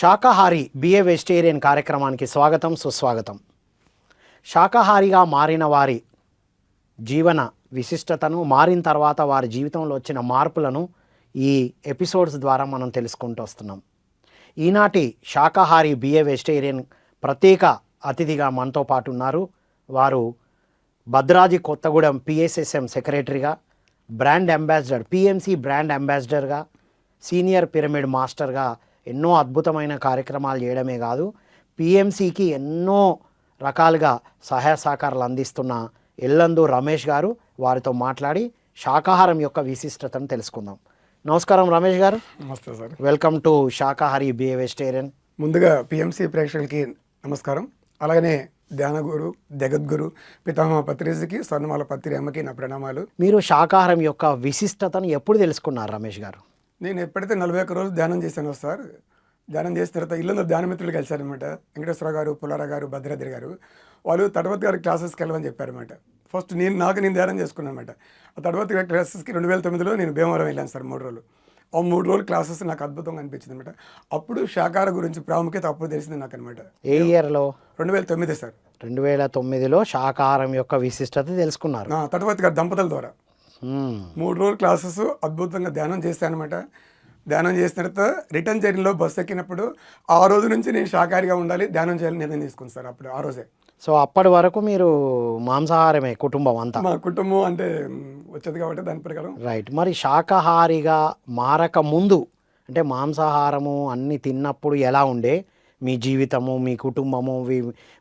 శాకాహారి be a vegetarian కార్యక్రమానికి స్వాగతం సుస్వాగతం. శాకాహారిగా మారిన వారి జీవన విశిష్టతను మారిన తర్వాత వారి జీవితంలో వచ్చిన మార్పులను ఈ ఎపిసోడ్స్ ద్వారా మనం తెలుసుకుంటూ వస్తున్నాం. ఈనాటి శాకాహారి బిఏ వెజిటేరియన్ ప్రత్యేక అతిథిగా మనతో పాటు ఉన్నారు. వారు భద్రాజి కొత్తగూడెం పిఎస్ఎస్ఎం సెక్రటరీగా బ్రాండ్ అంబాసిడర్ పిఎంసి బ్రాండ్ అంబాసిడర్గా సీనియర్ పిరమిడ్ మాస్టర్గా ఎన్నో అద్భుతమైన కార్యక్రమాలు చేయడమే కాదు పిఎంసికి ఎన్నో రకాలుగా సహాయ సహకారాలు అందిస్తున్న ఎల్లందు రమేష్ గారు వారితో మాట్లాడి శాకాహారం యొక్క విశిష్టతను తెలుసుకుందాం. నమస్కారం రమేష్ గారు. నమస్తే సార్. వెల్కమ్ టు శాకాహారి బిఏ వెజిటేరియన్ ముందుగా పిఎంసి ప్రేక్షకులకి నమస్కారం. అలాగనే ధ్యానగురు జగద్గురు పితామహ పత్రిజకి స్వర్ణమాల పత్రి అమ్మకి నా ప్రణామాలు. మీరు శాకాహారం యొక్క విశిష్టతను ఎప్పుడు తెలుసుకున్నారు రమేష్ గారు? నేను ఎప్పుడైతే నలభై ఒక్క రోజులు ధ్యానం చేశానో సార్ ధ్యానం చేసిన తర్వాత ఇల్లు ధ్యాన మిత్రులు కలిశారనమాట వెంకటేశ్వర గారు పుల్లారా గారు భద్రాద్రి గారు. వాళ్ళు తడవతి గారి క్లాసెస్కి వెళ్ళమని చెప్పారన్నమాట. ఫస్ట్ నేను నాకు నేను ధ్యానం చేసుకున్నాను అనమాట ఆ తడవతి గారి క్లాసెస్కి రెండు వేల తొమ్మిదిలో నేను భీమవరం వెళ్ళాను సార్ మూడు రోజులు. ఆ మూడు రోజులు క్లాసెస్ నాకు అద్భుతంగా అనిపించింది అనమాట అప్పుడు శాకార గురించి ప్రాముఖ్యత అప్పుడు తెలిసింది నాకు అనమాట ఏ ఇయర్లో? రెండు వేల తొమ్మిది సార్. రెండు వేల తొమ్మిదిలో శాకాహారం యొక్క విశిష్టత తెలుసుకున్నారు. తటవర్తి గారి దంపతుల ద్వారా. మూడు రోజులు క్లాసెస్ అద్భుతంగా ధ్యానం చేశాను అనమాట ధ్యానం చేసిన తర్వాత రిటర్న్ జర్నీలో బస్సు ఎక్కినప్పుడు ఆ రోజు నుంచి నేను శాకాహారిగా ఉండాలి ధ్యానం చేయాలని నిర్ణయం తీసుకున్నాను సార్ అప్పుడు ఆ రోజే. సో అప్పటి వరకు మీరు మాంసాహారమే కుటుంబం అంతా? మా కుటుంబం అంటే వచ్చేది కాబట్టి దాని ప్రకారం. రైట్ మరి శాకాహారిగా మారక ముందు అంటే మాంసాహారము అన్ని తిన్నప్పుడు ఎలా ఉండే? మీ జీవితము మీ కుటుంబము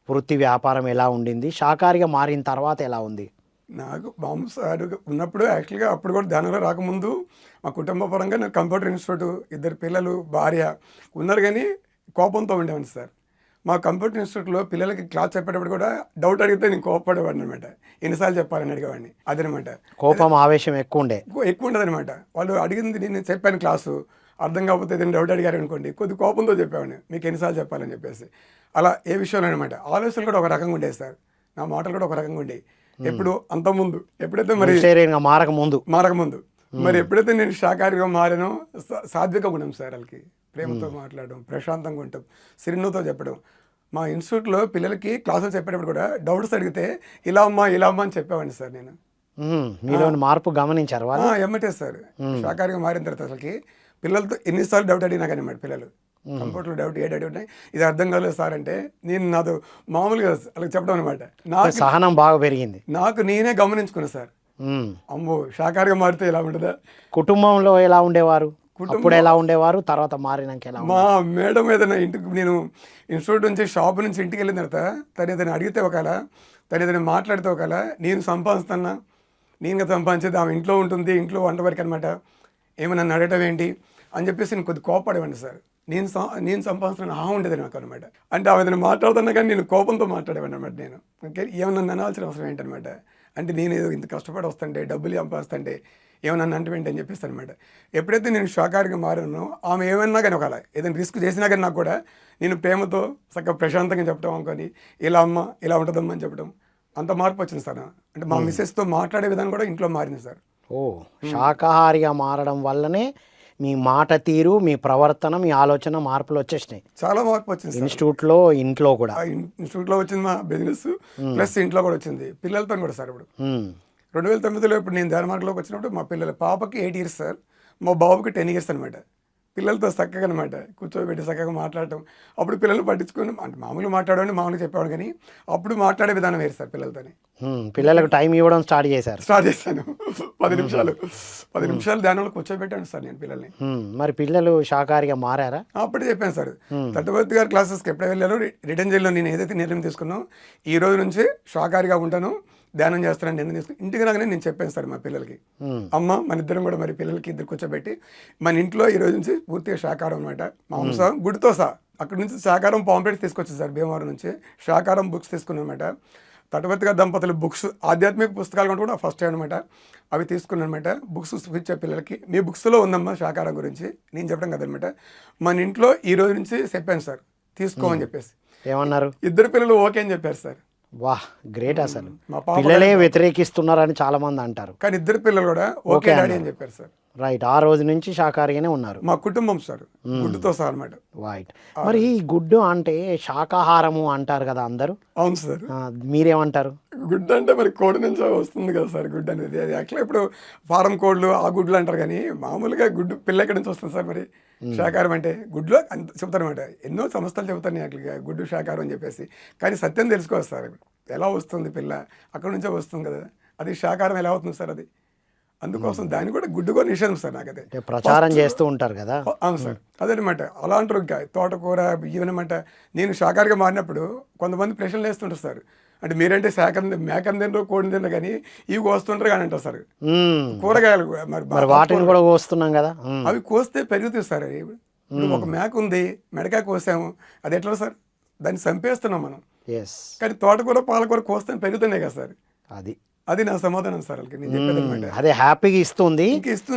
వృత్తి వ్యాపారం ఎలా ఉండింది? శాకాహారిగా మారిన తర్వాత ఎలా ఉంది? నాకు మాంసాహారు ఉన్నప్పుడు యాక్చువల్గా అప్పుడు కూడా ధ్యానంలో రాకముందు మా కుటుంబ పరంగా నాకు కంప్యూటర్ ఇన్స్టిట్యూట్ ఇద్దరు పిల్లలు భార్య ఉన్నారు కానీ కోపంతో ఉండేవాడిని సార్. మా కంప్యూటర్ ఇన్స్టిట్యూట్లో పిల్లలకి క్లాస్ చెప్పేటప్పుడు కూడా డౌట్ అడిగితే నేను కోపపడేవాడిని అనమాట ఎన్నిసార్లు చెప్పాలని అడిగేవాడిని. అదనమాట కోపం ఆవేశం ఎక్కువ ఉండే. ఎక్కువ ఎక్కువ ఉండదు అనమాట వాళ్ళు అడిగింది నేను చెప్పాను క్లాసు. అర్థం కాకపోతే ఏదైనా డౌట్ అడిగారు అనుకోండి కొద్ది కోపంతో చెప్పేవాడిని. మీకు ఎన్నిసార్లు చెప్పాలని చెప్పేసి. అలా ఏ విషయంలో అనమాట ఆలోచనలు కూడా ఒక రకంగా ఉండేది సార్. నా మాటలు కూడా ఒక రకంగా ఉండేవి. ఎప్పుడు అంత ముందు. ఎప్పుడైతే మరి మారక ముందు. మారకముందు మరి ఎప్పుడైతే నేను శాకాహారిగా మారానో సాత్విక గుణం సార్ వాళ్ళకి ప్రేమతో మాట్లాడడం ప్రశాంతంగా ఉండటం సిరినుతో చెప్పడం. మా ఇన్స్టిట్యూట్లో పిల్లలకి క్లాసులు చెప్పేటప్పుడు కూడా డౌట్స్ అడిగితే ఇలా అమ్మా ఇలా అమ్మా అని చెప్పేవాడిని సార్ నేను. మీలోని మార్పు గమనించారు ఎమ్మటే సార్. శాకాహారిగా మారిన తర్వాత అసలుకి పిల్లలతో ఎన్నిసార్లు డౌట్ అడిగినా కానీ పిల్లలు. కంప్యూటర్లో డౌట్ ఏ డౌట్ ఉన్నాయి ఇది అర్థం కాలేదు సార్ అంటే నేను నాతో మామూలుగా వాళ్ళకి చెప్పడం అనమాట నాకు సహనం బాగా పెరిగింది. నాకు నేనే గమనించుకున్నా సార్. మ్మ్. అమ్మో శాకాహారిగా మారితే ఎలా ఉంటుందా? కుటుంబంలో ఎలా ఉండేవారు? అప్పుడు ఎలా ఉండేవారు? తర్వాత మారినాక ఎలా మా మేడం ఏదైనా ఇంటికి నేను ఇన్స్టిట్యూట్ నుంచి షాప్ నుంచి ఇంటికి వెళ్ళిన తర్వాత తను ఏదైనా అడిగితే ఒకవేళ తను ఏదైనా మాట్లాడితే ఒకవేళ నేను సంపాదిస్తున్నా నేను సంపాదించేది ఆమె ఇంట్లో ఉంటుంది ఇంట్లో వంట వరకు అనమాట ఏమైనా అడగటం ఏంటి? అని చెప్పేసి నేను కొద్ది కోపడేవాడిని సార్. నేను సం- నేను సంపాదిస్తున్న ఆ ఉండేది నాకు అనమాట అంటే ఆమె మాట్లాడుతున్నా కానీ నేను కోపంతో మాట్లాడేవాడిని అనమాట నేను. ఓకే? ఏమన్నా అనాల్సిన అవసరం ఏంటనమాట అంటే నేను ఏదో ఇంత కష్టపడి వస్తుంటే డబ్బులు సంపాదిస్తుంటే ఏమన్నా అంటే ఏంటి అని చెప్పేసి అనమాట ఎప్పుడైతే నేను షాకారిగా మారానో ఆమె ఏమన్నా కానీ ఒకవేళ ఏదైనా రిస్క్ చేసినా కానీ నాకు కూడా నేను ప్రేమతో చక్కగా ప్రశాంతంగా చెప్పడం అనుకొని ఇలా అమ్మ ఇలా ఉంటుందమ్మా అని చెప్పడం అంత మార్పు వచ్చింది సార్. అంటే మా మిస్సెస్తో మాట్లాడే విధానం కూడా ఇంట్లో మారింది సార్. ఓ శాకాహారిగా మారడం వల్లనే మీ మాట తీరు మీ ప్రవర్తన మీ ఆలోచన మార్పులు వచ్చేసినాయి. చాలా మార్పు వచ్చింది సార్. ఇన్స్టిట్యూట్లో ఇంట్లో కూడా. ఆ ఇన్- ఇన్స్టిట్యూట్లో వచ్చింది మా బిజినెస్ ప్లస్ ఇంట్లో కూడా వచ్చింది. పిల్లలతో కూడా సార్ ఇప్పుడు. మ్మ్. రెండు వేల తొమ్మిదిలో ఇప్పుడు నేను ధర్మార్గంలోకి వచ్చినప్పుడు మా పిల్లల పాపకి ఎయిట్ ఇయర్స్ సార్. మా బాబుకి టెన్ ఇయర్స్ అనమాట పిల్లలతో చక్కగా అనమాట కూర్చోబెట్టి చక్కగా మాట్లాడటం. అప్పుడు పిల్లలు పట్టించుకొని అంటే మామూలుగా మాట్లాడమని మామూలుగా చెప్పేవాడు కానీ అప్పుడు మాట్లాడే విధానం వేరు సార్ పిల్లలతోని. పిల్లలకు టైం ఇవ్వడం స్టార్ట్ చేశారు. స్టార్ట్ చేశాను. పది నిమిషాలు. పది నిమిషాలు ధ్యానంలో కూర్చోబెట్టాను సార్ నేను పిల్లల్ని. మరి పిల్లలు శాకాహారిగా మారారా? అప్పుడే చెప్పాను సార్. తట్టవర్తి గారి క్లాసెస్కి ఎప్పుడు వెళ్ళాను రిటర్న్ జైల్లో నేను ఏదైతే నిర్ణయం తీసుకున్నానో ఈ రోజు నుంచి శాకాహారిగా ఉంటాను. ధ్యానం చేస్తానని నిర్ణయం తీసుకుని ఇంటికి రాగానే నేను చెప్పాను సార్ మా పిల్లలకి. మ్మ్. అమ్మ మన ఇద్దరం కూడా మరి పిల్లలకి ఇద్దరు కూర్చోబెట్టి మన ఇంట్లో ఈ రోజు నుంచి పూర్తిగా శాకాహారం అనమాట మాంసం గుడితో సహా అక్కడ నుంచి శాకాహారం పాంప్లెట్స్ తీసుకొచ్చింది సార్ భీమవరం నుంచి. శాకాహారం బుక్స్ తీసుకున్నాను అనమాట తటవర్తిగా దంపతులు బుక్స్ ఆధ్యాత్మిక పుస్తకాలు కూడా ఫస్ట్ అనమాట అవి తీసుకున్నాను అనమాట బుక్స్ ఇచ్చే పిల్లలకి. మీ బుక్స్లో ఉందమ్మా శాకాహారం గురించి. నేను చెప్పడం కదనమాట మన ఇంట్లో ఈ రోజు నుంచి చెప్పాను సార్ తీసుకోమని చెప్పేసి. ఏమన్నారు? ఇద్దరు పిల్లలు ఓకే అని చెప్పారు సార్. వాహ్ గ్రేట్ అసలు. పిల్లలే వ్యతిరేకిస్తున్నారని చాలా మంది అంటారు. కానీ ఇద్దరు పిల్లలు కూడా ఓకే డాడీ అని చెప్పారు సార్. రైట్ ఆ రోజు నుంచి శాకాహారిగానే ఉన్నారు. మా కుటుంబం సార్ గుడ్డుతో సహా అనమాట రైట్ మరి ఈ గుడ్డు అంటే శాకాహారము అంటారు కదా అందరూ? అవును సార్. మీరేమంటారు? గుడ్డు అంటే మరి కోడి నుంచి వస్తుంది కదా సార్ గుడ్డు అనేది. అది యాక్చువల్గా ఇప్పుడు ఫారం కోళ్ళు ఆ గుడ్లు అంటారు కానీ మామూలుగా గుడ్డు పిల్ల ఎక్కడి నుంచి వస్తుంది సార్ మరి? శాకాహారం అంటే గుడ్లో అంత చెప్తారు అనమాట ఎన్నో సంస్థలు చెబుతాయి యాక్చువల్గా గుడ్డు శాకాహారం అని చెప్పేసి. కానీ సత్యం తెలుసుకోవాలి సార్. ఎలా వస్తుంది పిల్ల? అక్కడ నుంచే వస్తుంది కదా. అది శాకాహారం ఎలా అవుతుంది సార్ అది? అందుకోసం దాన్ని కూడా గుడ్డు కూడా నిషేధం సార్ నాకైతే. ప్రచారం చేస్తూ ఉంటారు కదా. అవును సార్. అదనమాట అలా అంటారు ఇంకా తోటకూర ఇవన్నమాట నేను శాఖాహారిగా మారినప్పుడు కొంతమంది ప్రశ్నలు వేస్తుంటారు సార్. అంటే మీరంటే శాఖ మేకని తినరు కోడిని తినరు కానీ ఇవి కోస్తుంటారు కానీ అంటారు సార్. కూరగాయలు కూడా మరి వాటిని కూడా కోస్తున్నాం కదా. అవి కోస్తే పెరుగుతాయి సార్ ఇప్పుడు ఒక మేక ఉంది మెడకాయ కోసాము అది ఎట్లా సార్? దాన్ని చంపేస్తున్నాం మనం. కానీ తోటకూర పాలకూర కోస్తే పెరుగుతున్నాయి కదా సార్. అది. అది నా సమాధానం సార్ వాళ్ళకి అదే హ్యాపీగా ఇస్తుంది.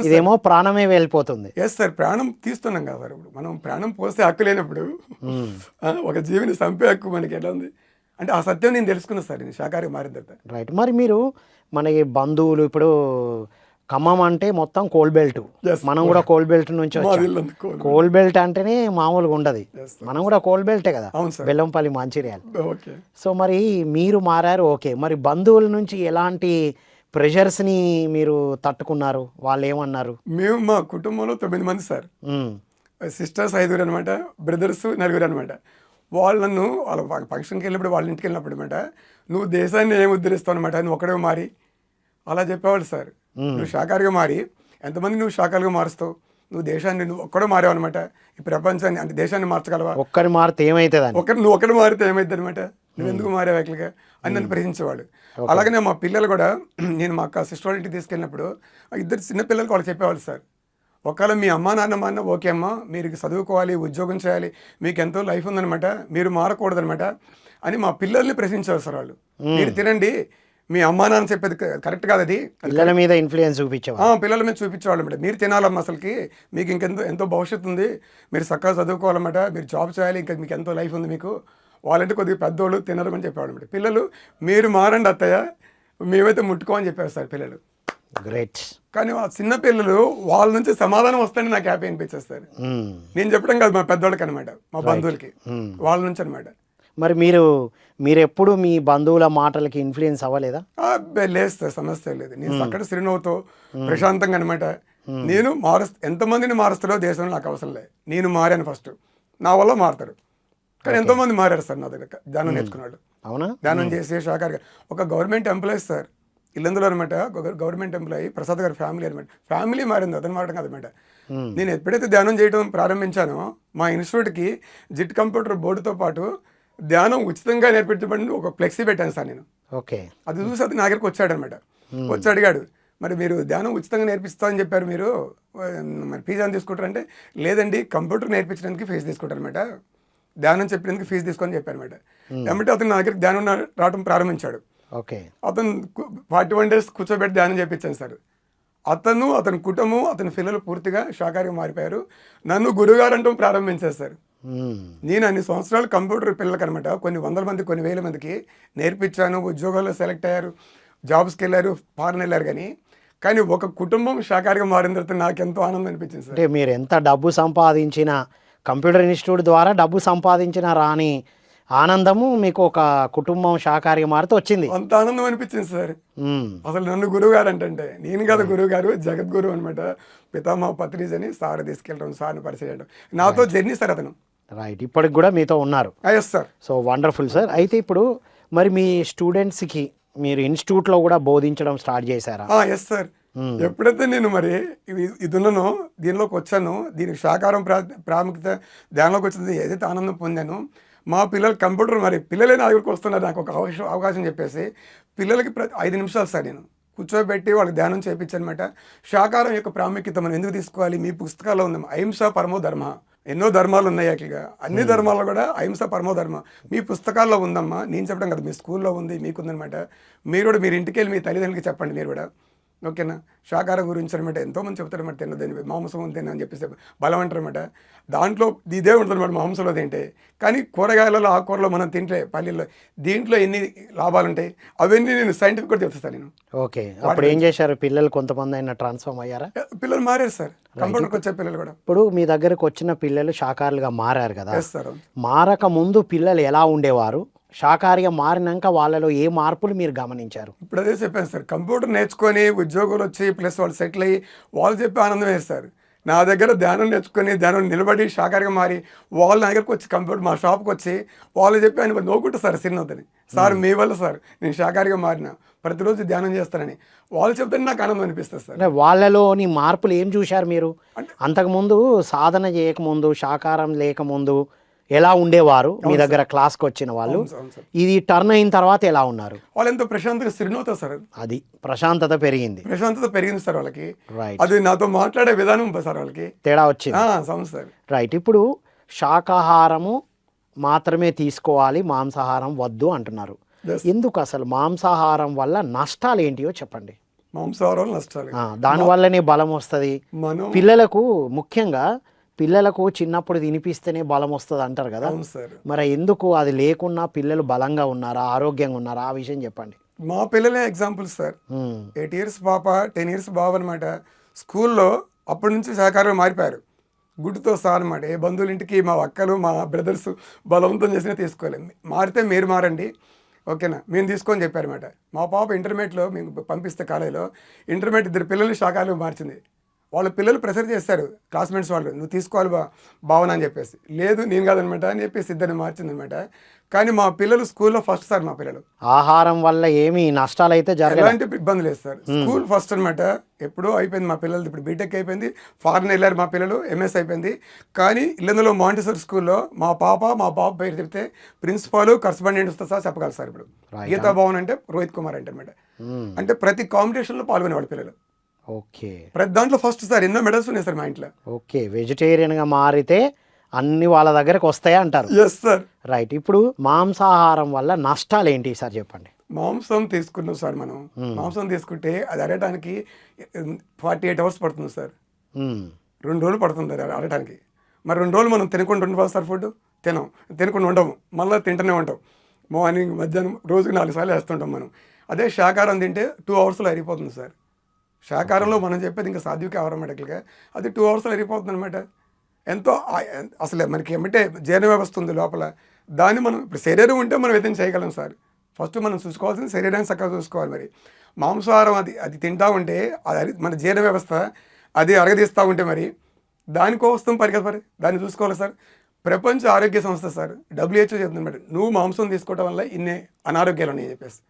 ఇదేమో ప్రాణమే వెళ్ళిపోతుంది. ఎస్ సార్ ప్రాణం తీస్తున్నాం కదా సార్ ఇప్పుడు. మనం ప్రాణం పోస్తే హక్కు లేనప్పుడు ఒక జీవిని చంపే హక్కు మనకి ఎట్లా ఉంది? అంటే ఆ సత్యం నేను తెలుసుకున్నా సార్ నేను శాకాహారి మారిన తర్వాత. రైట్ మరి మీరు మనకి బంధువులు ఇప్పుడు ఖమ్మం అంటే మొత్తం కోల్ బెల్ట్. మనం కూడా కోల్ బెల్ట్ నుంచి వచ్చాం. కోల్ బెల్ట్ అంటేనే మామూలుగా ఉండదు. మనం కూడా కోల్ బెల్టే కదా. బెల్లంపల్లి మంచిర్యాల. సో మరి మీరు మారారు ఓకే. మరి బంధువుల నుంచి ఎలాంటి ప్రెషర్స్ని మీరు తట్టుకున్నారు? వాళ్ళు ఏమన్నారు? మేము మా కుటుంబంలో తొమ్మిది మంది సార్. సిస్టర్స్ ఐదుగురు అనమాట బ్రదర్స్ నలుగురు అనమాట వాళ్ళను వాళ్ళ ఫ- ఫంక్షన్కి వెళ్ళినప్పుడు వాళ్ళ ఇంటికి వెళ్ళినప్పుడు అనమాట నువ్వు దేశాన్ని ఏం ఉద్ధరిస్తావు అనమాట నువ్వు ఒక్కడే మారి. అలా చెప్పేవాళ్ళు సార్. నువ్వు శాఖాహారిగా మారి ఎంతమంది నువ్వు శాఖలుగా మారుస్తావు? నువ్వు దేశాన్ని నువ్వు ఒక్కడే మారావు అనమాట ఈ ప్రపంచాన్ని అంటే దేశాన్ని మార్చగలవా? ఒక్కరి మారితే ఏమవుతుందని ఒకటి నువ్వు ఒకటి మారితే ఏమైంది అనమాట నువ్వు ఎందుకు మారావు యాక్చువల్గా? అని నన్ను ప్రశ్నించేవాడు అలాగనే మా పిల్లలు కూడా నేను మా అక్క సిస్టర్ ఇంటికి తీసుకెళ్ళినప్పుడు ఇద్దరు చిన్న పిల్లలకి వాళ్ళు చెప్పేవాళ్ళు సార్. ఒకవేళ మీ అమ్మా నాన్న అన్న ఓకే అమ్మా మీరు చదువుకోవాలి ఉద్యోగం చేయాలి మీకు ఎంతో లైఫ్ ఉందనమాట మీరు మారకూడదనమాట అని మా పిల్లల్ని ప్రశ్నించారు సార్ వాళ్ళు. మీరు తినండి మీ అమ్మా నాన్న చెప్పేది కరెక్ట్ కాదు అది. పిల్లల మీద ఇన్ఫ్లుయెన్స్ చూపించేవారు ఆ, పిల్లల మీద చూపించేవాళ్ళు మేడం మీరు తినాలమ్మా అసలుకి మీకు ఇంకెంతో ఎంతో భవిష్యత్తు ఉంది మీరు చక్కగా చదువుకోవాలన్నమాట మీరు జాబ్ చేయాలి ఇంకా మీకు ఎంతో లైఫ్ ఉంది మీకు వాళ్ళంటే కొద్దిగా పెద్దోళ్ళు తినరమని చెప్పేవాళ్ళు మేడం పిల్లలు మీరు మారండి అత్తయ్య మేమైతే ముట్టుకోమని చెప్పారు సార్ పిల్లలు. గ్రేట్ కానీ ఆ చిన్న పిల్లలు వాళ్ళ నుంచి సమాధానం వస్తేనే నాకు హ్యాపీ అనిపించేది సార్ నేను చెప్పడం కాదు మా పెద్దోళ్ళకి అనమాట మా బంధువులకి. వాళ్ళ నుంచి అనమాట మరి మీరు మీరు ఎప్పుడు మీ బంధువుల మాటలకి ఇన్ఫ్లుయెన్స్ అవ్వలేదా? లేదు సార్ సమస్య లేదు. నేను అక్కడ చిరునవ్వుతో ప్రశాంతంగా అనమాట నేను మారు ఎంతమందిని మారుస్తారో దేశంలో నాకు అవసరం లేదు. నేను మారాను ఫస్ట్ నా వల్ల మారుతారు. కానీ ఎంతోమంది మారారు సార్ నా దగ్గర ధ్యానం నేర్చుకున్నాడు అవునా? ధ్యానం చేసి శాఖారిగా ఒక గవర్నమెంట్ ఎంప్లాయీస్ సార్. ఇల్లందులో అనమాట గవర్నమెంట్ ఎంప్లాయీ ప్రసాద్ గారి ఫ్యామిలీ అనమాట. ఫ్యామిలీ మారింది అతని మాట కాదనమాట నేను ఎప్పుడైతే ధ్యానం చేయడం ప్రారంభించానో మా ఇన్స్టిట్యూట్కి జిట్ కంప్యూటర్ బోర్డుతో పాటు ధ్యానం ఉచితంగా నేర్పించబడి ఒక ఫ్లెక్సీ పెట్టాను సార్ నేను. ఓకే. అది చూసి అది నా దగ్గరికి వచ్చాడు అనమాట. వచ్చి అడిగాడు మరి మీరు ధ్యానం ఉచితంగా నేర్పిస్తామని చెప్పారు మీరు? మరి ఫీజు అని తీసుకుంటారంటే లేదండి కంప్యూటర్ నేర్పించడానికి ఫీజు తీసుకుంటారనమాట ధ్యానం చెప్పినందుకు ఫీజు తీసుకొని చెప్పారు అనమాట. ఏమంటే అతను నా దగ్గరికి ధ్యానం రావడం ప్రారంభించాడు. ఓకే. అతను ఫార్టీ వన్ డేస్ కూర్చోబెట్టి ధ్యానం చేయించాను సార్. అతను అతని కుటుంబం అతని పిల్లలు పూర్తిగా శాకాహారిగా మారిపోయారు. నన్ను గురుగారు అంటూ ప్రారంభించారు సార్. నేను అన్ని సంవత్సరాలు కంప్యూటర్ పిల్లలకి అనమాట కొన్ని వందల మంది కొన్ని వేల మందికి నేర్పించాను ఉద్యోగాల్లో సెలెక్ట్ అయ్యారు జాబ్స్కి వెళ్ళారు ఫారెన్ వెళ్ళారు కానీ కానీ ఒక కుటుంబం శాకాహారిగా మారిన తర్వాత నాకు ఎంతో ఆనందం అనిపించింది సార్. అంటే మీరు ఎంత డబ్బు సంపాదించిన కంప్యూటర్ ఇన్స్టిట్యూట్ ద్వారా డబ్బు సంపాదించిన రాని ఆనందము మీకు ఒక కుటుంబం శాకాహారిగా మారితే వచ్చింది. అంత ఆనందం అనిపించింది సార్. అసలు నన్ను గురువు గారు అంటే నేను కదా గురువు గారు జగద్గురు అనమాట పితామా పత్రిజ్ అని సార్ తీసుకెళ్ళడం సార్ని పరిచయం చేయడం. నాతో జర్నీ సార్ అతను. రైట్ ఇప్పటికి కూడా మీతో ఉన్నారు. Yes sir so wonderful sir అయితే ఇప్పుడు మరి మీ స్టూడెంట్స్కి మీరు ఇన్స్టిట్యూట్లో కూడా బోధించడం స్టార్ట్ చేశారా? ఎస్ సార్ ఎప్పుడైతే నేను మరి ఇది ఉన్నానో దీనిలోకి వచ్చానో దీనికి ప్రా ప్రాముఖ్యత దానిలోకి వచ్చింది ఏదైతే ఆనందం పొందానో మా పిల్లలు కంప్యూటర్ మరి పిల్లలే నా దగ్గరికి వస్తున్నారు నాకు ఒక అవకాశం అవకాశం చెప్పేసి. పిల్లలకి ప్ర ఐదు నిమిషాలు సార్ నేను. కూర్చోబెట్టి వాళ్ళకి ధ్యానం చేయించనమాట. శాకారం యొక్క ప్రాముఖ్యత మనం ఎందుకు తీసుకోవాలి? మీ పుస్తకాల్లో ఉంది అహింస పరమో ధర్మ. ఎన్నో ధర్మాలు ఉన్నాయి యాక్చువల్గా. అన్ని ధర్మాల్లో కూడా అహింస పరమో ధర్మ. మీ పుస్తకాల్లో ఉందమ్మా. నేను చెప్పడం కదా మీ స్కూల్లో ఉంది మీకుందనమాట. మీరు కూడా మీరు ఇంటికి వెళ్ళి మీ తల్లిదండ్రులకి చెప్పండి మీరు కూడా. ఓకేనా? శాకాహారం గురించి అనమాట ఎంతోమంది చెప్తారు అనమాట తిన్నదని మాంసం తిన్న అని చెప్పేసి బలం అంటారనమాట దాంట్లో ఇదే ఉంటుంది అనమాట మాంసంలో తింటే. కానీ కూరగాయలలో ఆకుకూరలో మనం తింటే పల్లీల్లో దీంట్లో ఎన్ని లాభాలు ఉంటాయి అవన్నీ నేను సైంటిఫిక్ కూడా చెప్తాను నేను. ఓకే. అప్పుడు ఏం చేశారు? పిల్లలు కొంతమంది అయినా ట్రాన్స్ఫార్మ్ అయ్యారా? పిల్లలు మారారు సార్. కంప్యూటర్కి వచ్చే పిల్లలు కూడా. ఇప్పుడు మీ దగ్గరకు వచ్చిన పిల్లలు శాకాహారులుగా మారారు కదా. మారక ముందు పిల్లలు ఎలా ఉండేవారు? శాకాహారిగా మారినాక వాళ్ళలో ఏ మార్పులు మీరు గమనించారు? ఇప్పుడు అదే చెప్పాను సార్ కంప్యూటర్ నేర్చుకొని ఉద్యోగులు వచ్చి ప్లస్ వాళ్ళు సెటిల్ అయ్యి వాళ్ళు చెప్పి ఆనందం వేస్తారు నా దగ్గర ధ్యానం నేర్చుకొని ధ్యానం నిలబడి షాకారిగా మారి వాళ్ళ దగ్గరకు వచ్చి కంప్యూటర్ మా షాప్కి వచ్చి వాళ్ళు చెప్పి ఆయన నోకుంటా సార్ సిన్నవుతుంది సార్ మీ వల్ల సార్ నేను షాకారిగా మారిన ప్రతిరోజు ధ్యానం చేస్తానని. వాళ్ళు చెప్తే నాకు ఆనందం అనిపిస్తుంది సార్. అంటే వాళ్ళలోని మార్పులు ఏం చూశారు మీరు? అంతకుముందు సాధన చేయకముందు శాకాహారం లేకముందు ఎలా ఉండేవారు? మీ దగ్గర క్లాస్కి వచ్చిన వాళ్ళు. ఇది టర్న్ అయిన తర్వాత ఎలా ఉన్నారు? వాళ్ళు ఎంతో ప్రశాంతంగా సిరినవుతారు సార్ అది. ప్రశాంతత పెరిగింది. ప్రశాంతత పెరిగింది సార్ వాళ్ళకి. రైట్ అది నాతో మాట్లాడే విధానం సార్ వాళ్ళకి. తేడా వచ్చింది. రైట్ ఇప్పుడు శాకాహారము మాత్రమే తీసుకోవాలి మాంసాహారం వద్దు అంటున్నారు. ఎందుకు అసలు మాంసాహారం వల్ల నష్టాలు ఏంటియో చెప్పండి. మాంసాహారం నష్టాలు. ఆ, దానివల్లనే బలం వస్తుంది. పిల్లలకు ముఖ్యంగా పిల్లలకు చిన్నప్పుడు తినిపిస్తేనే బలం వస్తుంది అంటారు కదా. అవును సార్. మరి ఎందుకు అది లేకున్నా పిల్లలు బలంగా ఉన్నారా ఆరోగ్యంగా ఉన్నారా? ఆ విషయం చెప్పండి. మా పిల్లలే ఎగ్జాంపుల్ సార్. ఎయిట్ ఇయర్స్ పాప టెన్ ఇయర్స్ బాబు అనమాట స్కూల్లో అప్పటి నుంచి సహకారం మారిపోయారు. గుడ్డుతో సహా అనమాట ఏ బంధువుల ఇంటికి మా అక్కలు మా బ్రదర్స్ బలవంతం చేసినా తీసుకోలేదు. మారితే మీరు మారండి. ఓకేనా? మేము తీసుకొని చెప్పారన్నమాట మా పాప ఇంటర్మీడియట్లో మేము పంపిస్తే కాలేజీలో ఇంటర్మీడియట్ ఇద్దరు పిల్లల్ని శాఖలు మార్చింది. వాళ్ళ పిల్లలు ప్రెషర్ చేస్తారు. క్లాస్మేట్స్ వాళ్ళు నువ్వు తీసుకోవాలి బా భావన అని చెప్పేసి. లేదు నేను కాదనమాట అని చెప్పేసి ఇద్దరిని మార్చిందనమాట. కానీ మా పిల్లలు స్కూల్లో ఫస్ట్ సార్ మా పిల్లలు. ఆహారం వల్ల ఏమి నష్టాలు అయితే ఎలాంటి ఇబ్బంది లేదు సార్. స్కూల్ ఫస్ట్ అనమాట ఎప్పుడో అయిపోయింది మా పిల్లలది. ఇప్పుడు బీటెక్ అయిపోయింది ఫారెన్ వెళ్ళారు మా పిల్లలు ఎంఎస్ అయిపోయింది. కానీ ఇల్లందులో మాంటిసర్ స్కూల్లో మా పాప మా పాప పేరు చెప్తే ప్రిన్సిపాల్ కరస్పాండెంట్స్తో సహా చెప్పగలరు సార్ ఇప్పుడు. గీతా భవన్ అంటే రోహిత్ కుమార్ అంటే అనమాట అంటే ప్రతి కాంపిటీషన్లో పాల్గొనేవాడు పిల్లలు. ఓకే. ప్రతి దాంట్లో ఫస్ట్ సార్ ఎన్నో మెడల్స్ ఉన్నాయి సార్ మా ఇంట్లో. ఓకే వెజిటేరియన్గా మారితే అన్ని వాళ్ళ దగ్గరకు వస్తాయి అంటారు? ఎస్ సార్ రైట్ ఇప్పుడు మాంసాహారం వల్ల నష్టాలు ఏంటి సార్ చెప్పండి? మాంసం తీసుకున్నాం సార్ మనం. మాంసం తీసుకుంటే అది అరగటానికి ఫార్టీ ఎయిట్ అవర్స్ పడుతుంది సార్. ఉమ్, రెండు రోజులు పడుతుంది అది ఆడటానికి మరి రెండు రోజులు మనం తినకుండా ఉండిపోవాలి సార్ ఫుడ్ తినం. తినకుండా ఉండము. మళ్ళీ తింటూనే ఉంటాం. మార్నింగ్ మధ్యాహ్నం రోజుకి నాలుగు సార్లు వేస్తుంటాం మనం. అదే శాకాహారం తింటే టూ అవర్స్లో అయిపోతుంది సార్. శాకాహారంలో మనం చెప్పేది ఇంకా సాధ్విక ఆహారం మెడకల్గా అది టూ అవర్స్లో అయిపోతుంది అనమాట ఎంతో అసలు మనకి ఏమంటే జీర్ణ వ్యవస్థ ఉంది లోపల. దాన్ని మనం ఇప్పుడు శరీరం ఉంటే మనం ఏదైనా చేయగలం సార్. ఫస్ట్ మనం చూసుకోవాల్సింది శరీరాన్ని చక్కగా చూసుకోవాలి మరి. మాంసాహారం అది అది తింటా ఉంటే అది మన జీర్ణ వ్యవస్థ అది అరగదీస్తూ ఉంటే మరి దానికోసం పరిగెత్త మరి దాన్ని చూసుకోవాలి సార్. ప్రపంచ ఆరోగ్య సంస్థ సార్ డబ్ల్యూహెచ్ఓ చెప్తుంది మేడం. నువ్వు మాంసం తీసుకోవడం వల్ల ఇన్ని అనారోగ్యాలు ఉన్నాయి చెప్పేసి.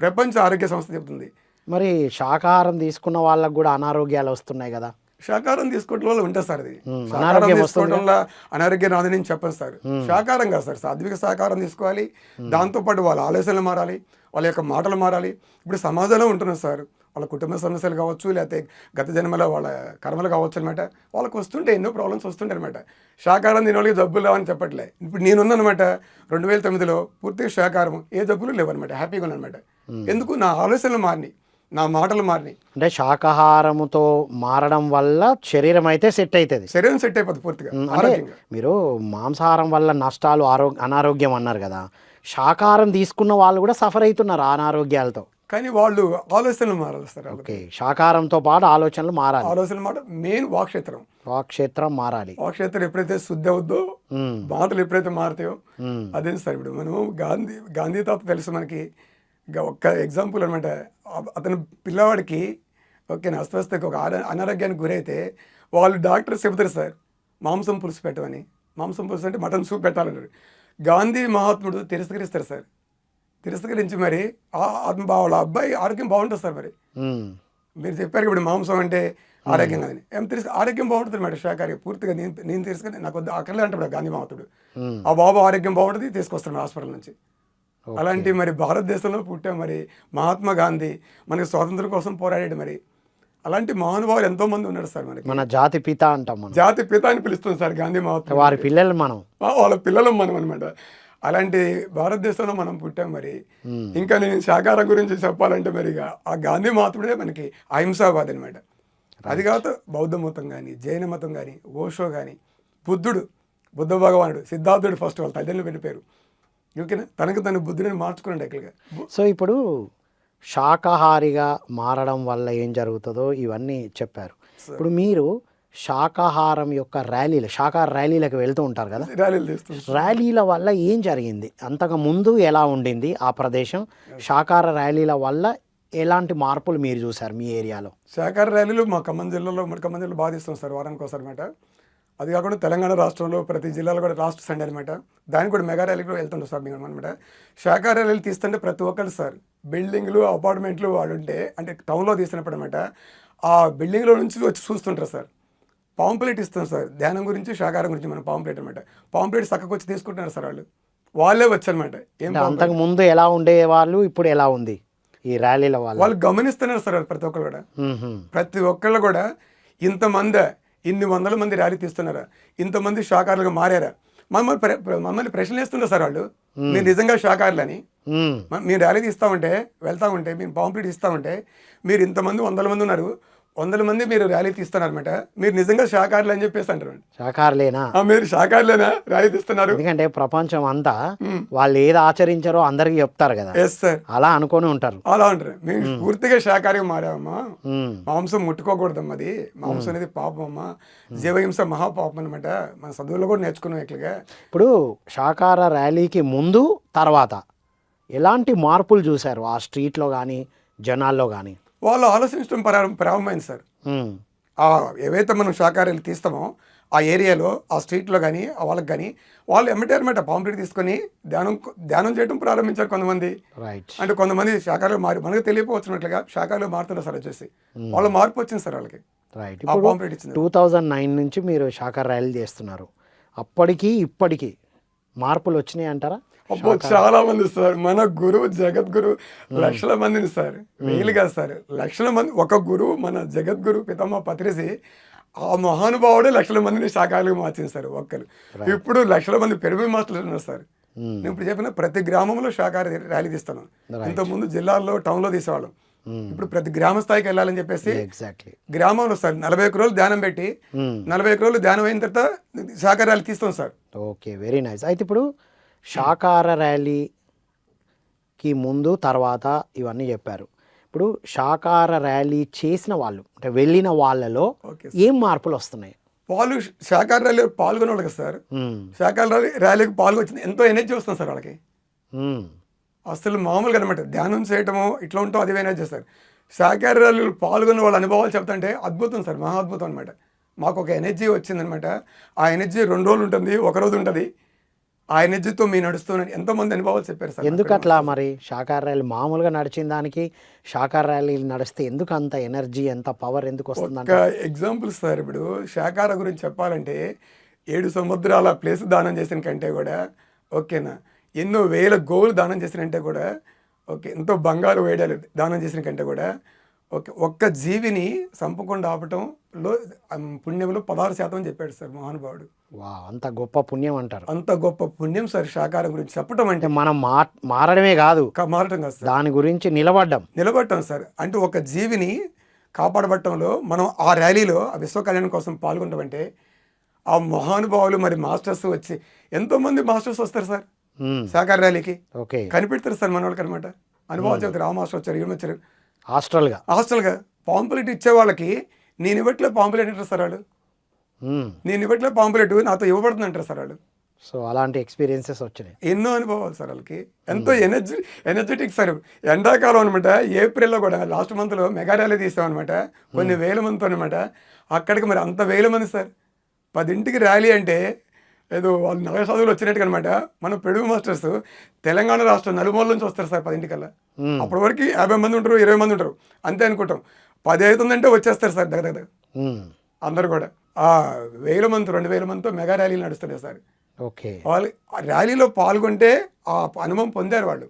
ప్రపంచ ఆరోగ్య సంస్థ చెప్తుంది. మరి శాకాహారం తీసుకున్న వాళ్ళకు కూడా అనారోగ్యాలు వస్తున్నాయి కదా. శాకాహారం తీసుకోవడం వల్ల ఉంటుంది సార్ అది మ్మ్. శాకాహారం అనారోగ్యం తీసుకోవడం వల్ల అనారోగ్యం రాదని నేను చెప్పను సార్. శాకాహారం కాదు సార్ సాత్విక శాకాహారం తీసుకోవాలి. దాంతోపాటు వాళ్ళ ఆలోచనలు మారాలి వాళ్ళ యొక్క మాటలు మారాలి. ఇప్పుడు సమాజంలో ఉంటున్నారు సార్ వాళ్ళ కుటుంబ సమస్యలు కావచ్చు లేకపోతే గత జన్మలో వాళ్ళ కర్మలు కావచ్చు అనమాట వాళ్ళకి వస్తుంటే ఎన్నో ప్రాబ్లమ్స్ వస్తుంటాయి అనమాట శాకాహారం తినే వాళ్ళకి జబ్బులు లేవని చెప్పట్లే. ఇప్పుడు నేనున్నానమాట రెండు వేల తొమ్మిదిలో పూర్తిగా శాకాహారం ఏ జబ్బులు లేవన్నమాట హ్యాపీగా ఉన్నానమాట ఎందుకు? నా ఆలోచనలు మారినాయి. నా మాటలు మారినాయి. అంటే శాకాహారముతో మారడం వల్ల శరీరం అయితే సెట్ అవుతుంది శరీరం సెట్ అయిపోతుంది పూర్తిగా అంటే మీరు మాంసాహారం వల్ల నష్టాలు ఆరోగ్య అనారోగ్యం అన్నారు కదా శాకాహారం తీసుకున్న వాళ్ళు కూడా సఫర్ అవుతున్నారు అనారోగ్యాలతో. కానీ వాళ్ళు ఆలోచనలు మారాలి సార్ ఓకే శాకాహారంతో పాటు ఆలోచనలు మారాలి. ఆలోచన మాట మెయిన్ వాక్షేత్రం వాక్షేత్రం మారాలి. వాక్షేత్రం ఎప్పుడైతే శుద్ధి అవుద్దో మాటలు ఎప్పుడైతే మారుతాయో అదే సార్ ఇప్పుడు మనము గాంధీ గాంధీ తాత తెలుసు మనకి. ఒక్క ఎగ్జాంపుల్ అనమాట అతను పిల్లవాడికి ఓకే అస్వస్థకు ఒక అనారోగ్యానికి గురైతే వాళ్ళు డాక్టర్స్ చెబుతారు సార్ మాంసం పులుసు పెట్టమని. మాంసం పులుసు అంటే మటన్ సూప్ పెట్టాలన్నారు గాంధీ మహాత్ముడు తిరస్కరిస్తారు సార్. తిరస్కరించి మరి ఆ ఆత్మ వాళ్ళ అబ్బాయి ఆరోగ్యం బాగుంటుంది సార్ మరి. మీరు చెప్పారు ఇప్పుడు మాంసం అంటే ఆరోగ్యం కాదని. ఏం తెలుసు ఆరోగ్యం బాగుంటుంది మేడం శాఖాహారి పూర్తిగా నేను నేను తీసుకుని నాకు అక్కర్లే అంటాడు గాంధీ మహాత్ముడు. ఆ బాబు ఆరోగ్యం బాగుంటుంది తీసుకొస్తాను హాస్పిటల్ నుంచి. అలాంటి మరి భారతదేశంలో పుట్టే మరి మహాత్మా గాంధీ మనకి స్వాతంత్రం కోసం పోరాడాడు మరి. అలాంటి మహానుభావులు ఎంతో మంది ఉన్నారు సార్ మనకి. మన జాతి పిత అంటాం మనం. జాతి పిత అని పిలుస్తుంది సార్ గాంధీ మహాత్మా వారి పిల్లలు మనం. వాళ్ళ పిల్లలు మనం అనమాట అలాంటి భారతదేశంలో మనం పుట్టాం మరి. ఇంకా నేను శాకాహారం గురించి చెప్పాలంటే మరి ఆ గాంధీ మహాత్ముడే మనకి అహింసావాది అనమాట అది కాదు బౌద్ధ మతం కానీ జైన మతం కానీ ఓషో కానీ బుద్ధుడు బుద్ధ భగవానుడు సిద్ధార్థుడు ఫస్ట్ వాళ్ళ తల్లిదండ్రులు పెట్టిపోయారు ఓకేనా తనకు తను బుద్ధుడిని మార్చుకున్నాడు ఎక్కడిగా సో ఇప్పుడు శాకాహారిగా మారడం వల్ల ఏం జరుగుతుందో ఇవన్నీ చెప్పారు. ఇప్పుడు మీరు శాకాహారం యొక్క ర్యాలీలు శాకాహార ర్యాలీలకు వెళ్తూ ఉంటారు కదా? ర్యాలీలు ర్యాలీల వల్ల ఏం జరిగింది? అంతకు ముందు ఎలా ఉండింది ఆ ప్రదేశం? శాకాహార ర్యాలీల వల్ల ఎలాంటి మార్పులు మీరు చూసారు మీ ఏరియాలో? శాఖాహార ర్యాలీలు మా ఖమ్మం జిల్లాలో మన ఖమ్మం జిల్లాలో బాగా తీస్తాం సార్ వారానికి ఒకసారి అనమాట అది కాకుండా తెలంగాణ రాష్ట్రంలో ప్రతి జిల్లాలో కూడా లాస్ట్ సండే అనమాట దానికి కూడా మెగా ర్యాలీ కూడా వెళ్తుంటాం సార్ మేము అనమాట శాఖాహార ర్యాలీలు తీస్తుంటే ప్రతి ఒక్కరు సార్ బిల్డింగ్లు అపార్ట్మెంట్లు వాడుంటే అంటే టౌన్లో తీస్తున్నప్పుడు అనమాట ఆ బిల్డింగ్లో నుంచి వచ్చి చూస్తుంటారు సార్. పాంప్లెట్ ఇస్తాం సార్. ధ్యానం గురించి శాకాహారం గురించి మనం పాంప్లెట్ అనమాట పాంప్లెట్ చక్కకు వచ్చి తీసుకుంటున్నారు సార్ వాళ్ళు. వాళ్ళే వచ్చనమాట ఏం అంటే అంతకు ముందు ఎలా ఉండే వాళ్ళు ఇప్పుడు ఎలా ఉంది ఈ ర్యాలీల వల్ల? వాళ్ళు గమనిస్తున్నారు సార్ వాళ్ళు ప్రతి ఒక్కరు కూడా. ప్రతి ఒక్కళ్ళు కూడా ఇంతమంది ఇన్ని వందల మంది ర్యాలీ తీస్తున్నారా? ఇంతమంది శాకారులుగా మారారా? మమ్మల్ని మమ్మల్ని ప్రశ్నలు వేస్తున్నారు సార్ వాళ్ళు? మీరు నిజంగా శాకారులని మ్మ్. మ- మీరు ర్యాలీ తీస్తా ఉంటే వెళ్తా ఉంటే మీరు పాంప్లెట్ ఇస్తా ఉంటే మీరు ఇంతమంది వందల మంది ఉన్నారు వందల మంది మీరు ర్యాలీ తీస్తున్నారు అనమాట మీరు నిజంగా శాకారులు అని చెప్పేసి అంటారు శాకాహారులేనా ఆ, మీరు శాకారులేనా ర్యాలీ తీస్తున్నారు. ఎందుకంటే ప్రపంచం అంతా వాళ్ళు ఏది ఆచరించారో అందరికీ చెప్తారు కదా. ఎస్ సార్ అలా అనుకొని ఉంటారు. అలా అంటారు. మేము పూర్తిగా శాకాహారిగా మారామమ్మా మ్మ్. మాంసం ముట్టుకోకూడదమ్మా అది. మాంసం అనేది పాపం అమ్మా జీవహింస మహాపాపం అనమాట మన చదువులో కూడా నేర్చుకున్నాం ఇట్లాగా. ఇప్పుడు శాకాహార ర్యాలీకి ముందు తర్వాత ఎలాంటి మార్పులు చూశారు? ఆ స్ట్రీట్లో కానీ జనాల్లో కానీ వాళ్ళు ఆలోచించడం ప్రారం ప్రారంభమైంది సార్. ఏవైతే మనం శాకాహారాలు తీస్తామో ఆ ఏరియాలో ఆ స్ట్రీట్లో కానీ వాళ్ళకి కానీ వాళ్ళు ఎమ్మటే అనమాట పాంప్లెట్ తీసుకొని ధ్యానం ధ్యానం చేయడం ప్రారంభించారు కొంతమంది. రైట్. అంటే కొంతమంది శాఖలు మారి మనకు తెలియకపోవచ్చినట్లుగా శాఖలు మారుతున్నారు సార్ వచ్చేసి. వాళ్ళ మార్పు వచ్చింది సార్ వాళ్ళకి. రైట్. టూ థౌజండ్ నైన్ నుంచి మీరు శాకాహార ర్యాలీ చేస్తున్నారు. అప్పటికి ఇప్పటికి మార్పులు వచ్చినాయి అంటారా? అబ్బో చాలా మంది సార్. మన గురువు జగద్గురు లక్షల మందిని సార్. వేలు కాదు సార్. లక్షల మంది ఒక గురువు మన జగద్గురు పితమ్మ పత్రిసి ఆ మహానుభావుడే లక్షల మందిని శాఖలుగా మార్చింది సార్ ఒక్కరు. ఇప్పుడు లక్షల మంది పెరుగు మాస్టర్లు ఉన్నారు సార్. నేను ఇప్పుడు చెప్పిన ప్రతి గ్రామంలో శాఖాహార ర్యాలీ తీస్తాను. ఇంతకుముందు జిల్లాల్లో టౌన్లో తీసేవాళ్ళం. ఇప్పుడు ప్రతి గ్రామ స్థాయికి వెళ్ళాలని చెప్పేసి ఎగ్జాక్ట్లీ గ్రామంలో సార్ నలభై ఒక్క రోజులు ధ్యానం పెట్టి నలభై ఒక్క రోజులు ధ్యానం అయిన తర్వాత శాఖాహార ర్యాలీ తీస్తాం సార్. ఓకే వెరీ నైస్ అయితే ఇప్పుడు శాకాహార ర్యాలీకి ముందు తర్వాత ఇవన్నీ చెప్పారు. ఇప్పుడు శాకాహార ర్యాలీ చేసిన వాళ్ళు అంటే వెళ్ళిన వాళ్ళలో ఏం మార్పులు వస్తున్నాయి? వాళ్ళు శాఖాహార ర్యాలీలో పాల్గొనే వాళ్ళకి సార్. శాఖాహార ర్యాలీ ర్యాలీకి పాల్గొచ్చింది ఎంతో ఎనర్జీ వస్తుంది సార్ వాళ్ళకి. అసలు మామూలుగా అనమాట ధ్యానం చేయటము ఇట్లా ఉంటాం అది ఎనర్జీ చేస్తారు శాఖాహార ర్యాలీలో పాల్గొన్న వాళ్ళ అనుభవాలు చెప్తుంటే అద్భుతం సార్ మహా అద్భుతం అనమాట. మాకు ఒక ఎనర్జీ వచ్చిందనమాట. ఆ ఎనర్జీ రెండు రోజులు ఉంటుంది ఒక రోజు ఉంటుంది. ఆ ఎనర్జీతో మీ నడుస్తున్నాను ఎంతో మంది అనుభవాలు చెప్పారు సార్ ఎందుకు అట్లా మరి? శాకాహార ర్యాలీ మామూలుగా నడిచిన దానికి శాకాహార ర్యాలీ నడిస్తే ఎందుకు అంత ఎనర్జీ ఎంత పవర్ ఎందుకు వస్తుందంట ఒక ఎగ్జాంపుల్ సార్ ఇప్పుడు శాకాహార గురించి చెప్పాలంటే ఏడు సముద్రాల ప్లేస్ దానం చేసిన కంటే కూడా ఓకేనా? ఎన్నో వేల గోవులు దానం చేసినంటే కూడా ఓకే ఎంతో బంగారు వేడాలు దానం చేసిన కంటే కూడా ఓకే ఒక్క జీవిని చంపకుండా ఆపటంలో పుణ్యంలో పదహారు శాతం చెప్పాడు సార్ మహానుభావుడు. వా అంత గొప్ప పుణ్యం అంటారు. అంత గొప్ప పుణ్యం సార్ శాకాహారం గురించి చెప్పటం అంటే మనం మారడమే కాదు. మారటం కాదు సార్. దాని గురించి నిలబడ్డం. నిలబట్టాం సార్. అంటే ఒక జీవిని కాపాడబట్టంలో మనం ఆ ర్యాలీలో ఆ విశ్వ కళ్యాణం కోసం పాల్గొంటామంటే ఆ మహానుభావులు మరి మాస్టర్స్ వచ్చి ఎంతోమంది మాస్టర్స్ వస్తారు సార్. శాఖాహార ర్యాలీకి. ఓకే. కనిపెడతారు సార్ మన వాళ్ళకి అనమాట అనుభవాలు చెప్తారు ఆ మాస్టర్ వచ్చారు ఈయన వచ్చారు. హాస్టల్గా. హాస్టల్గా. పాంపులెట్ ఇచ్చే వాళ్ళకి నేను ఇవ్వట్లే పాంపులెట్ అంటారు సార్ వాళ్ళు. నేను ఇవ్వట్లే పాంపులెట్ నాతో ఇవ్వబడుతుంది అంటారు సార్ వాళ్ళు. సో అలాంటి ఎక్స్పీరియన్సెస్ వచ్చినాయి ఎన్నో అనుభవాలు సార్ వాళ్ళకి. ఎంతో ఎనర్జీ ఎనర్జెటిక్ సార్. ఎండాకాలం అనమాట ఏప్రిల్లో కూడా లాస్ట్ మంత్లో మెగా ర్యాలీ తీసామన్నమాట కొన్ని వేల మందితో అనమాట అక్కడికి మరి అంత వేల మంది సార్. పదింటికి ర్యాలీ అంటే ఏదో వాళ్ళు నగర చదువులు వచ్చినట్టుగా అనమాట మన పెడుగు మాస్టర్స్ తెలంగాణ రాష్ట్రం నలుమూల నుంచి వస్తారు సార్ పదింటికల్లా. అప్పటి వరకు యాభై మంది ఉంటారు ఇరవై మంది ఉంటారు. అంతే అనుకుంటాం. పది అవుతుందంటే వచ్చేస్తారు సార్ దగ్గర దగ్గర. అందరు కూడా. వేల మంది రెండు వేల మందితో మెగా ర్యాలీలు నడుస్తున్నాయి సార్. ఓకే. వాళ్ళు ఆ ర్యాలీలో పాల్గొంటే ఆ అనుభవం పొందారు వాళ్ళు.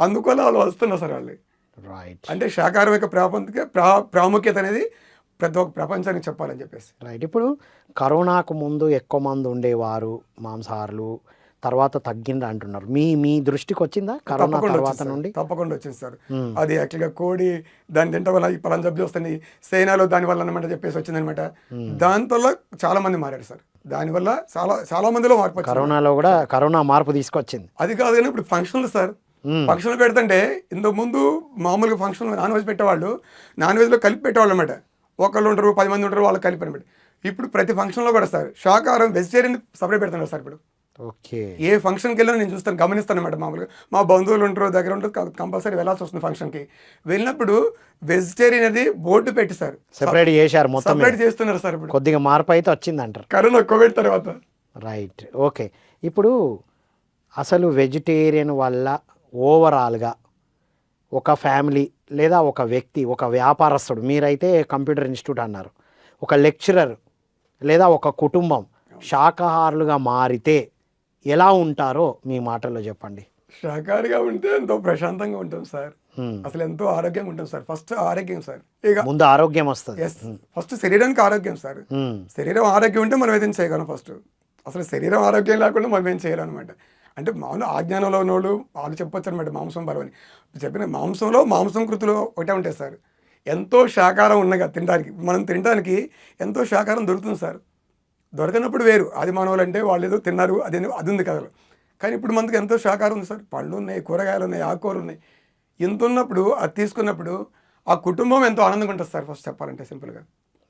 అందువల్ల వాళ్ళు వస్తున్నారు సార్ వాళ్ళు. రైట్ అంటే శాకాహారం యొక్క ప్రా ప్రాముఖ్యత అనేది ప్రతి ఒక్క ప్రపంచానికి చెప్పాలని చెప్పేసి. రైట్ ఇప్పుడు కరోనాకు ముందు ఎక్కువ మంది ఉండేవారు మాంసాహారులు. తర్వాత తగ్గింది అంటున్నారు. మీ మీ దృష్టికి వచ్చిందా కరోనా తర్వాత. నుండి? తప్పకుండా వచ్చింది సార్ అది యాక్చువల్గా కోడి దాని తింటే వల్ల ఈ పలానా జబ్బులు వస్తుంది. సేనాలో దాని వల్ల అనమాట చెప్పేసి వచ్చిందనమాట దాంతో చాలా మంది మారారు సార్. దానివల్ల చాలా చాలా మందిలో మార్పు కరోనాలో కూడా కరోనా మార్పు తీసుకొచ్చింది. అది కాదు కానీ ఇప్పుడు ఫంక్షన్లు సార్. ఫంక్షన్లు పెడుతుంటే ఇంతకు ముందు మామూలుగా ఫంక్షన్ నాన్ వెజ్ పెట్టేవాళ్ళు నాన్ వెజ్లో కలిపి పెట్టేవాళ్ళు అనమాట ఒకళ్ళు ఉంటారు పది మంది ఉంటారు వాళ్ళు కలిపి అనమాట ఇప్పుడు ప్రతి ఫంక్షన్లో కూడా సార్ శాకాహారం వెజిటేరియన్ సపరేట్ పెడుతున్నారు సార్ ఇప్పుడు. ఓకే. ఏ ఫంక్షన్కి వెళ్ళినా నేను చూస్తాను గమనిస్తాను అనమాట మామూలుగా. మా బంధువులు ఉంటారు దగ్గర ఉంటారు కంపల్సరీ వెళ్ళాల్సి వస్తుంది ఫంక్షన్కి వెళ్ళినప్పుడు వెజిటేరియన్ అనేది బోర్డు పెట్టి సార్ సెపరేట్ చేశారు మొత్తం సపరేట్ చేస్తున్నారు సార్ ఇప్పుడు. కొద్దిగా మార్పు అయితే వచ్చింది అంటారు కరోనా కోవిడ్ తర్వాత. Right okay. ఇప్పుడు అసలు వెజిటేరియన్ వల్ల ఓవరాల్గా ఒక ఫ్యామిలీ లేదా ఒక వ్యక్తి ఒక వ్యాపారస్తుడు మీరైతే కంప్యూటర్ ఇన్స్టిట్యూట్ అన్నారు. ఒక లెక్చరర్ లేదా ఒక కుటుంబం శాకాహారులుగా మారితే ఎలా ఉంటారో మీ మాటల్లో చెప్పండి. శాకాహారిగా ఉంటే ఎంతో ప్రశాంతంగా ఉంటాం సార్. అసలు ఎంతో ఆరోగ్యంగా ఉంటాం సార్. ఫస్ట్ ఆరోగ్యం సార్. ఇక ముందు ఆరోగ్యం వస్తుంది. ఫస్ట్ శరీరానికి ఆరోగ్యం సార్. శరీరం ఆరోగ్యం ఉంటే మనం ఏదైనా చేయగలం ఫస్ట్. అసలు శరీరం ఆరోగ్యం లేకుండా మనం ఏం చేయాలి అనమాట అంటే మామూలు ఆజ్ఞానంలో ఉన్నోళ్ళు వాళ్ళు చెప్పొచ్చు అనమాట మాంసం బలం అని. చెప్పిన మాంసంలో మాంసం కృతులు ఒకటే ఉంటాయి సార్. ఎంతో శాకాహారం ఉన్నగా తినడానికి మనం తినడానికి ఎంతో శాకాహారం దొరుకుతుంది సార్. దొరకనప్పుడు వేరు. అది మానవులు అంటే వాళ్ళు ఏదో తిన్నారు అది అది ఉంది కదా కానీ ఇప్పుడు మనకి ఎంతో శాకాహారం ఉంది సార్. పళ్ళు ఉన్నాయి కూరగాయలు ఉన్నాయి ఆకుకూరలు ఉన్నాయి ఇంత ఉన్నప్పుడు అది తీసుకున్నప్పుడు ఆ కుటుంబం ఎంతో ఆనందంగా ఉంటుంది సార్ ఫస్ట్ చెప్పాలంటే సింపుల్గా.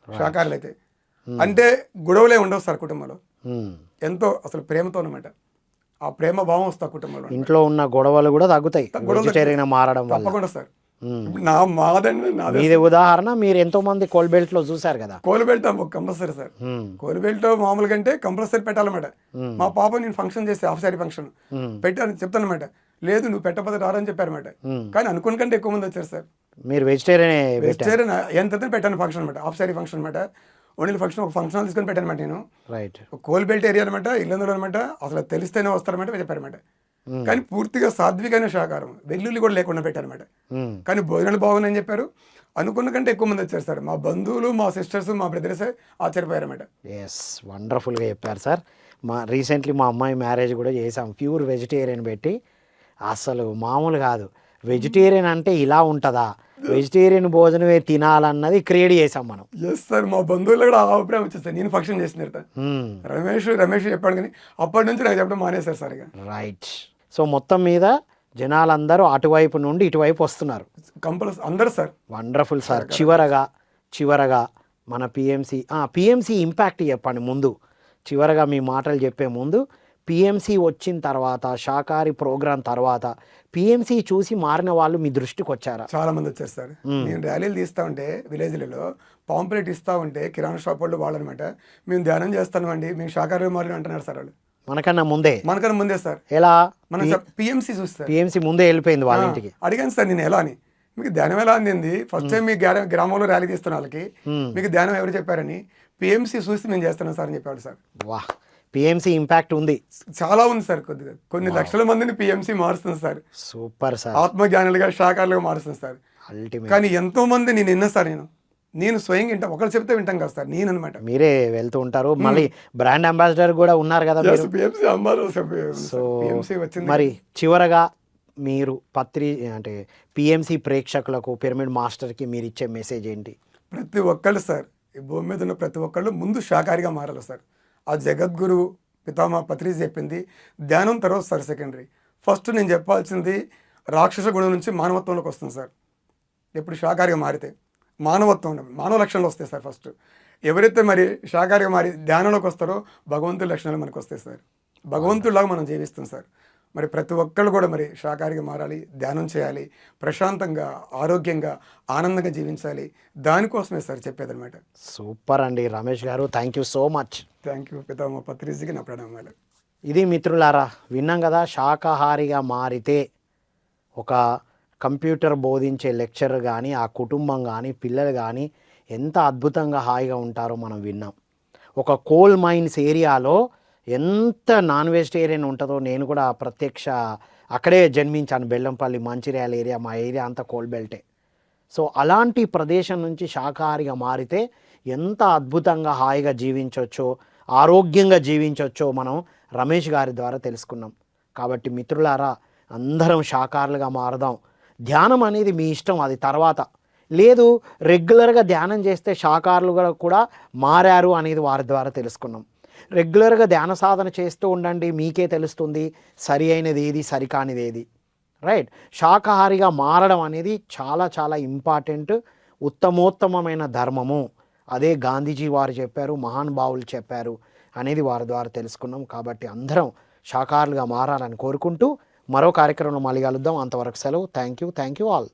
శాకాహారులు అయితే అంటే గొడవలే ఉండవు సార్ కుటుంబంలో. మ్మ్. ఎంతో అసలు ప్రేమతో అనమాట ఆ ప్రేమ భావం వస్తుంది ఆ కుటుంబంలో. ఇంట్లో ఉన్న గొడవలు కూడా తగ్గుతాయి. గొడవలు మారడం వల్ల. తప్పకుండా సార్. నా మాదండి నాదే మీది ఉదాహరణ మీరు ఎంతో మంది కోల్బెల్ట్లో చూసారు కదా? కోలుబెల్ట్ కంపల్సరీ సార్. మ్మ్. కోలుబెల్ట్ మామూలుగా అంటే కంపల్సరీ పెట్టాలన్నమాట. మా పాప నేను ఫంక్షన్ చేస్తే హాఫ్ సారీ ఫంక్షన్. పెట్టాను చెప్తానమాట లేదు నువ్వు పెట్టకపోతే రారని చెప్పారన్నమాట. కానీ అనుకున్న కంటే ఎక్కువ మంది వచ్చారు సార్. మీరు వెజిటేరియన్ వెజిటేరియన్ ఎంత పెట్టాను ఫంక్షన్ అనమాట హాఫ్ సారీ ఫంక్షన్ అనమాట ఓన్లీ ఫంక్షన్ ఒక ఫంక్షన్ తీసుకొని పెట్టాను అనమాట నేను. రైట్ కోల్బెల్ట్ ఏరియా అనమాట ఇల్లందులో అనమాట అసలు తెలిస్తేనే వస్తారన్నమాట చెప్పారన్నమాట. కానీ పూర్తిగా సాత్వికమైన శాకారం వెల్లుల్లి కూడా లేకుండా పెట్టారన్నమాట. కానీ భోజనాలు బాగున్నాయని చెప్పారు. అనుకున్న కంటే ఎక్కువ మంది వచ్చారు సార్. మా బంధువులు మా సిస్టర్స్ మా బ్రదర్స్ ఆశ్చర్యపోయారన్నమాట. ఎస్ వండర్ఫుల్గా చెప్పారు సార్. మా రీసెంట్లీ మా అమ్మాయి మ్యారేజ్ కూడా చేసాం ప్యూర్ వెజిటేరియన్ పెట్టి. అసలు మామూలు కాదు. వెజిటేరియన్ అంటే ఇలా ఉంటుందా? వెజిటేరియన్ భోజనమే తినాలన్నది క్రియేట్ చేసాం మనం. ఎస్ సార్ మా బంధువులు కూడా అభిప్రాయం వచ్చింది సార్. నేను ఫంక్షన్ చేసిన. రమేష్ రమేష్ చెప్పాడు కానీ అప్పటి నుంచి నాకు చెప్పడం మానేశారు సార్ రైట్ సో మొత్తం మీద జనాలందరూ అటువైపు నుండి ఇటువైపు వస్తున్నారు. కంపల్సరీ అందరు సార్. Wonderful sir. చివరగా చివరగా మన పిఎంసి పిఎంసి ఇంపాక్ట్ చెప్పండి ముందు. చివరగా మీ మాటలు చెప్పే ముందు పిఎంసి వచ్చిన తర్వాత శాకాహారి ప్రోగ్రాం తర్వాత పిఎంసి చూసి మారిన వాళ్ళు మీ దృష్టికి వచ్చారా? చాలా మంది వచ్చారు సార్. నేను ర్యాలీలు తీస్తా ఉంటే విలేజ్లలో పాంప్లెట్ ఇస్తా ఉంటే కిరాణా షాప్ వాళ్ళు వాళ్ళు అనమాట మేము ధ్యానం చేస్తామండి మేము శాకాహారం మారిన అంటున్నారు సార్ వాళ్ళు. మనకన్నా ముందే. మనకన్నా ముందే సార్. ఎలా? మనం పిఎంసీ చూస్తారు పిఎంసి ముందే వెళ్ళిపోయింది వాళ్ళ ఇంటికి. అడిగాను సార్ నేను ఎలా అని. మీకు ధ్యానం ఎలా అందింది? ఫస్ట్ టైం మీ గ్రా- గ్రామంలో ర్యాలీ తీస్తున్న వాళ్ళకి మీకు ధ్యానం ఎవరు చెప్పారని పిఎంసీ చూసి మేము చేస్తున్నాం సార్ అని చెప్పాడు సార్. వా పిఎంసి ఇంపాక్ట్ ఉంది. చాలా ఉంది సార్ కొద్దిగా. కొన్ని లక్షల మందిని పిఎంసీ మారుస్తుంది సార్. Super sir. ఆత్మజ్ఞానులుగా శాఖలుగా మారుస్తుంది సార్. కానీ ఎంతో మంది నేను విన్నా సార్ నేను. నేను స్వయంగా వింటా. ఒకరు చెప్తే వింటాం కదా సార్ నేను అనమాట మీరే వెళ్తూ ఉంటారు. మళ్ళీ బ్రాండ్ అంబాసిడర్ కూడా ఉన్నారు కదా సో మరి చివరగా మీరు పత్రి అంటే పిఎంసి ప్రేక్షకులకు పిరమిడ్ మాస్టర్కి మీరు ఇచ్చే మెసేజ్ ఏంటి? ప్రతి ఒక్కళ్ళు సార్ ఈ భూమి మీద ఉన్న ప్రతి ఒక్కళ్ళు ముందు శాకాహారిగా మారాలి సార్. ఆ జగద్గురు పితామా పత్రిజీ చెప్పింది. ధ్యానం తర్వాత సార్ సెకండరీ ఫస్ట్ నేను చెప్పాల్సింది రాక్షస గుణం నుంచి మానవత్వంలోకి వస్తుంది సార్. ఎప్పుడు శాకాహారిగా మారితే. మానవత్వం మానవ లక్షణాలు వస్తాయి సార్ ఫస్ట్. ఎవరైతే మరి శాకాహారిగా మారి ధ్యానంలోకి వస్తారో భగవంతుడి లక్షణాలు మనకు వస్తాయి సార్. భగవంతుడిలాగా మనం జీవిస్తాం సార్. మరి ప్రతి ఒక్కళ్ళు కూడా మరి శాకాహారిగా మారాలి ధ్యానం చేయాలి ప్రశాంతంగా ఆరోగ్యంగా ఆనందంగా జీవించాలి. దానికోసమే సార్ చెప్పేదన్నమాట. సూపర్ అండి రమేష్ గారు. Thank you so much thank you పితామ పత్రిజీకి నా ప్రణామాలు ఇది మిత్రులారా విన్నాం కదా శాకాహారిగా మారితే ఒక కంప్యూటర్ బోధించే లెక్చర్ కానీ ఆ కుటుంబం కానీ పిల్లలు కానీ ఎంత అద్భుతంగా హాయిగా ఉంటారో మనం విన్నాం. ఒక కోల్ మైన్స్ ఏరియాలో ఎంత నాన్ వెజిటేరియన్ ఉంటుందో నేను కూడా ప్రత్యక్ష అక్కడే జన్మించాను. బెల్లంపల్లి మంచిర్యాల ఏరియా మా ఏరియా అంతా కోల్ బెల్టే. సో అలాంటి ప్రదేశం నుంచి శాకాహారిగా మారితే ఎంత అద్భుతంగా హాయిగా జీవించవచ్చో ఆరోగ్యంగా జీవించవచ్చో మనం రమేష్ గారి ద్వారా తెలుసుకున్నాం. కాబట్టి మిత్రులారా అందరం శాకారులుగా మారదాం. ధ్యానం అనేది మీ ఇష్టం అది తర్వాత. లేదు రెగ్యులర్గా ధ్యానం చేస్తే శాకారులుగా కూడా మారారు అనేది వారి ద్వారా తెలుసుకున్నాం. రెగ్యులర్గా ధ్యాన సాధన చేస్తూ ఉండండి మీకే తెలుస్తుంది సరి అయినది ఏది సరికానిది ఏది. రైట్? శాకాహారిగా మారడం అనేది చాలా చాలా ఇంపార్టెంట్ ఉత్తమోత్తమమైన ధర్మము. అదే గాంధీజీ వారు చెప్పారు మహానుభావులు చెప్పారు అనేది వారి ద్వారా తెలుసుకున్నాం. కాబట్టి అందరం శాకాహారులుగా మారాలని కోరుకుంటూ మరో కార్యక్రమంలో మళ్ళీ కలుద్దాం. అంతవరకు సెలవు. Thank you thank you all